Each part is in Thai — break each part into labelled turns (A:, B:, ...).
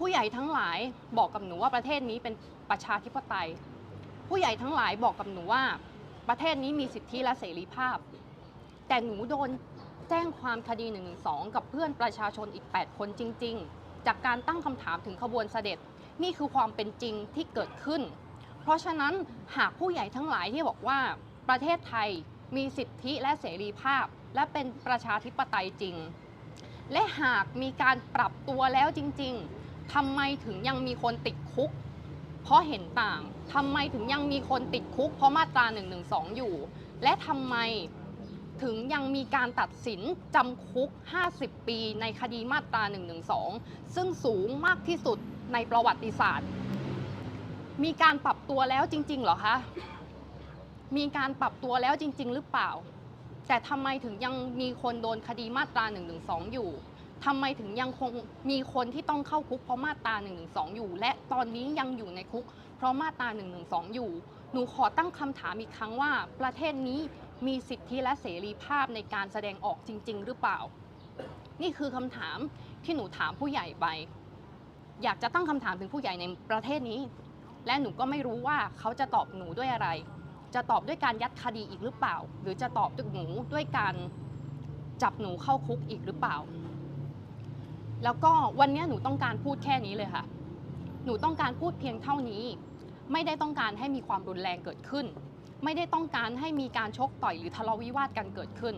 A: ผู้ใหญ่ทั้งหลายบอกกับหนูว่าประเทศนี้เป็นประชาธิปไตย ผู้ใหญ่ทั้งหลายบอกกับหนูว่า ประเทศนี้มีสิทธิและเสรีภาพ แต่หนูโดนแจ้งความคดี1นึกับเพื่อนประชาชนอีก 8 คนจริง ๆ จากการตั้งคำถามถึงขบวนเสด็จนี่คือความเป็นจริงที่เกิดขึ้น เพราะฉะนั้นหากผู้ใหญ่ทั้งหลายที่บอกว่าประเทศไทยมีสิทธิและเสรีภาพ และเป็นประชาธิปไตยจริง และหากมีการปรับตัวแล้วจริง ๆ ทำไมถึงยังมีคนติดคุก เพราะเห็นต่าง ทำไมถึงยังมีคนติดคุก เพราะมาตรา1นึอยู่ และทำไมถึงยังมีการตัดสินจำคุก 50 ปีในคดีมาตรา1นึซึ่งสูงมากที่สุดในประวัติศาสตร์ มีการปรับตัวแล้วจริง ๆ เหรอคะ มีการปรับตัวแล้วจริง ๆ หรือเปล่า แต่ทำไมถึงยังมีคนโดนคดีมาตรา1นึอยู่ ทำไมถึงยังคงมีคนที่ต้องเข้าคุกเพราะมาตรา1นึอยู่ และตอนนี้ยังอยู่ในคุก เพราะมาตรา1นึอยู่ หนูขอตั้งคำถามอีกครั้งว่า ประเทศนี้มีสิทธิและเสรีภาพในการแสดงออกจริง ๆ หรือเปล่า นี่คือคำถามที่หนูถามผู้ใหญ่ไป อยากจะตั้งคำถามถึงผู้ใหญ่ในประเทศนี้ และหนูก็ไม่รู้ว่าเขาจะตอบหนูด้วยอะไร จะตอบด้วยการยัดคดีอีกหรือเปล่า หรือจะตอบหนูด้วยการจับหนูเข้าคุกอีกหรือเปล่า แล้วก็วันนี้หนูต้องการพูดแค่นี้เลยค่ะ หนูต้องการพูดเพียงเท่านี้ ไม่ได้ต้องการให้มีความรุนแรงเกิดขึ้น ไม่ได้ต้องการให้มีการชกต่อยหรือทะเลาะวิวาทกันเกิดขึ้น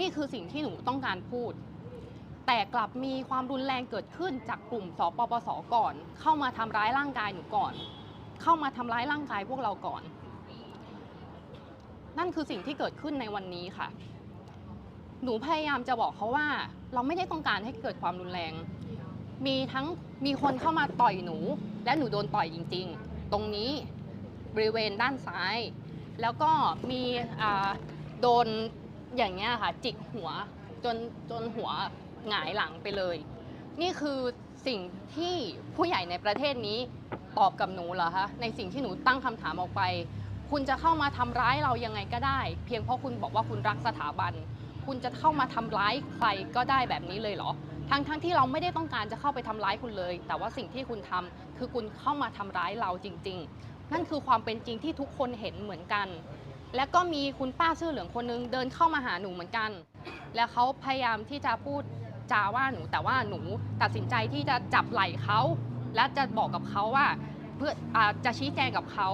A: นี่คือสิ่งที่หนูต้องการพูด แต่กลับมีความรุนแรงเกิดขึ้นจากกลุ่มสปปสก่อน เข้ามาทำร้ายร่างกายหนูก่อน เข้ามาทำร้ายร่างกายพวกเราก่อน นั่นคือสิ่งที่เกิดขึ้นในวันนี้ค่ะ หนูพยายามจะบอกเขาว่า เราไม่ได้ต้องการให้เกิดความรุนแรง มีทั้งมีคนเข้ามาต่อยหนู และหนูโดนต่อยจริง ๆ ตรงนี้บริเวณด้านซ้าย แล้วก็มีโดนอย่างเงี้ยค่ะ จิกหัวจนจนหัวหงายหลังไปเลย นี่คือสิ่งที่ผู้ใหญ่ในประเทศนี้ตอบกับหนูเหรอคะในสิ่งที่หนูตั้งคำถามออกไป คุณจะเข้ามาทำร้ายเรายังไงก็ได้ เพียงเพราะคุณบอกว่าคุณรักสถาบัน คุณจะเข้ามาทำร้ายใครก็ได้แบบนี้เลยเหรอ ทั้งทั้งที่เราไม่ได้ต้องการจะเข้าไปทำร้ายคุณเลย แต่ว่าสิ่งที่คุณทำคือคุณเข้ามาทำร้ายเราจริง ๆ นั่นคือความเป็นจริงที่ทุกคนเห็นเหมือนกัน แล้วก็มีคุณป้าเสื้อเหลืองคนนึงเดินเข้ามาหาหนูเหมือนกัน แล้วเขาพยายามที่จะพูดจาว่าหนูแต่ว่าหนูตัดสินใจที่จะจับไหล่เขาและจะบอกกับเขาว่าเพื่ออจะชี้แจงกับเขา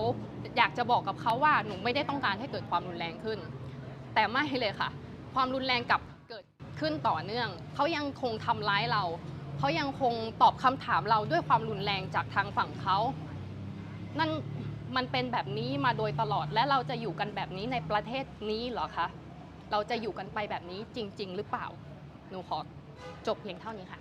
A: อยากจะบอกกับเขาว่าหนูไม่ได้ต้องการให้เกิดความรุนแรงขึ้น แต่ไม่เลยค่ะ ความรุนแรงกับเกิดขึ้นต่อเนื่อง เขายังคงทำร้ายเรา เขายังคงตอบคำถามเราด้วยความรุนแรงจากทางฝั่งเขา นั่นมันเป็นแบบนี้มาโดยตลอดและเราจะอยู่กันแบบนี้ในประเทศนี้เหรอคะ เราจะอยู่กันไปแบบนี้จริง ๆ หรือเปล่า หนูขอจบเพียงเท่านี้ค่ะ